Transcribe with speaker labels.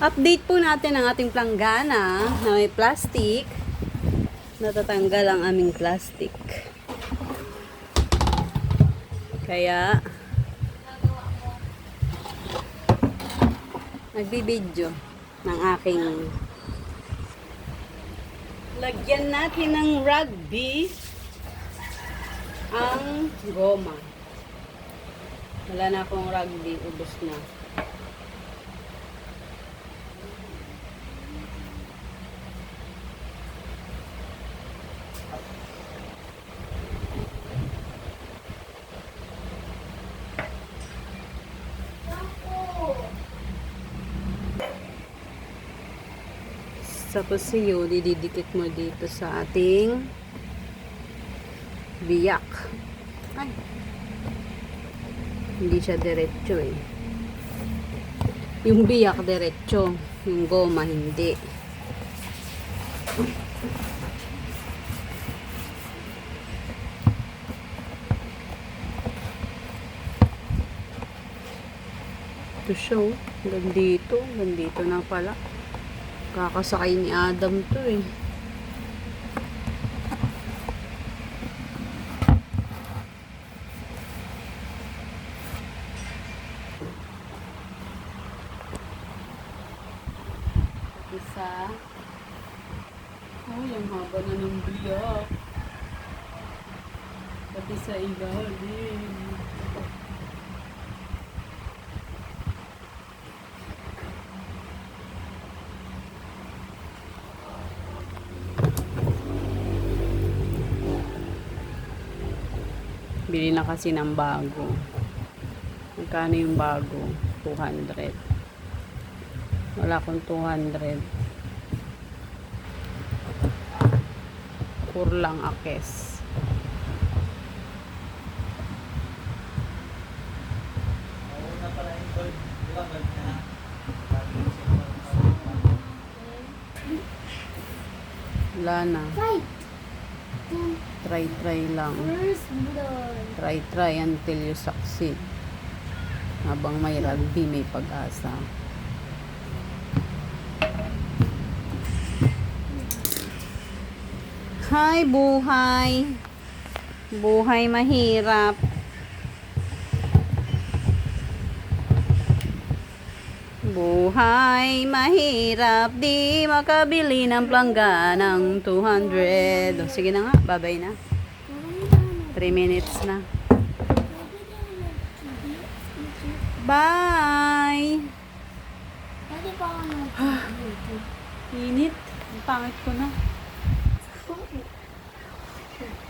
Speaker 1: Update po natin ang ating planggana na may plastic. Natatanggal ang aming plastic. Kaya, nagbibideo ng aking lagyan natin ng rugby ang goma. Wala na akong rugby, ubos na. Tapos yun, dididikit mo dito sa ating biyak. Ay. Hindi siya diretso eh. Yung biyak diretso. Yung goma hindi. Ito siya oh. Hanggang dito. Hanggang dito na pala. Kakasakay ni Adam to eh. Isa. Ay, ang haba na ng biyak. Pati sa ilalim. Bili na kasi ng bago. Magkano yung bago? 200. Wala akong 200. Kurlang akes. Wala na.
Speaker 2: Fight!
Speaker 1: Try, try lang.
Speaker 2: First blood.
Speaker 1: Try, try until you succeed. Habang may rugby, may pag-asa. Hi, buhay. Buhay mahirap. Buhay mahirap, di makabili ng plangga ng 200. O, sige na nga, babay na. 3 minutes na. Bye!
Speaker 2: Pwede pa ako mag-
Speaker 1: Init. Ang pangit ko na.